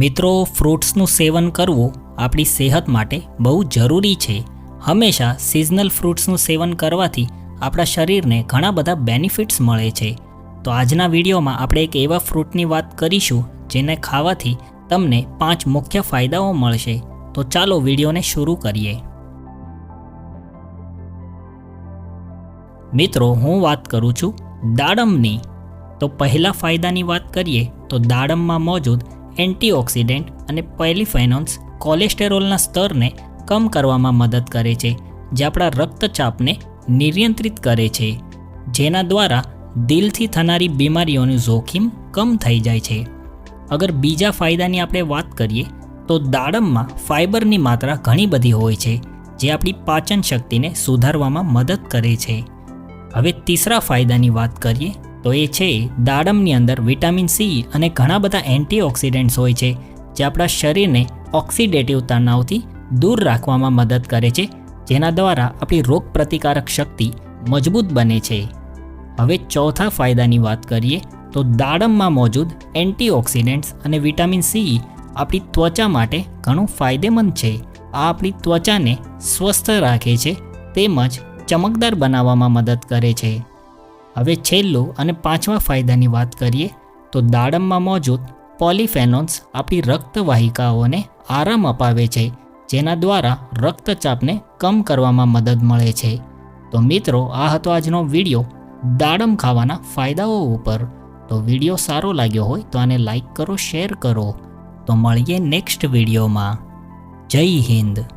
મિત્રો ફ્રૂટ્સનું સેવન કરવું આપણી સેહત માટે બહુ જરૂરી છે. હંમેશા સિઝનલ ફ્રૂટ્સનું સેવન કરવાથી આપણા શરીરને ઘણા બધા બેનિફિટ્સ મળે છે. તો આજના વિડીયોમાં આપણે એક એવા ફ્રૂટની વાત કરીશું, જેને ખાવાથી તમને પાંચ મુખ્ય ફાયદાઓ મળશે. તો ચાલો વિડીયોને શરૂ કરીએ. મિત્રો, હું વાત કરું છું દાડમની. તો પહેલા ફાયદાની વાત કરીએ, તો દાડમમાં મોજૂદ એન્ટીઓક્સિડન્ટ અને પેલિફેનોન્સ કોલેસ્ટેરોલના સ્તરને કમ કરવામાં મદદ કરે છે, જે આપણા રક્તચાપને નિયંત્રિત કરે છે, જેના દ્વારા દિલથી થનારી બીમારીઓનું જોખમ કમ થઈ જાય છે. અગર બીજા ફાયદાની આપણે વાત કરીએ, તો દાડમમાં ફાઇબરની માત્રા ઘણી બધી હોય છે, જે આપણી પાચન શક્તિને સુધારવામાં મદદ કરે છે. હવે તીસરા ફાયદાની વાત કરીએ તો એ છે, દાડમની અંદર વિટામિન સી અને ઘણા બધા એન્ટીઓક્સિડન્ટ્સ હોય છે, જે આપણા શરીરને ઓક્સિડેટિવ તણાવથી દૂર રાખવામાં મદદ કરે છે, જેના દ્વારા આપણી રોગ પ્રતિકારક શક્તિ મજબૂત બને છે. હવે ચોથા ફાયદાની વાત કરીએ, તો દાડમમાં મોજૂદ એન્ટીઓક્સિડન્ટ્સ અને વિટામિન સી આપણી ત્વચા માટે ઘણું ફાયદેમંદ છે. આ આપણી ત્વચાને સ્વસ્થ રાખે છે, તેમજ ચમકદાર બનાવવામાં મદદ કરે છે. હવે છેલ્લું અને પાંચમા ફાયદાની વાત કરીએ, તો દાડમમાં મોજૂદ પોલિફેનોન્સ આપણી રક્તવાહિકાઓને આરામ અપાવે છે, જેના દ્વારા રક્તચાપને કમ કરવામાં મદદ મળે છે. તો મિત્રો, આ હતો આજનો વીડિયો દાડમ ખાવાના ફાયદાઓ ઉપર. તો વીડિયો સારો લાગ્યો હોય તો આને લાઈક કરો, શેર કરો. તો મળીએ નેક્સ્ટ વિડીયોમાં. જય હિન્દ.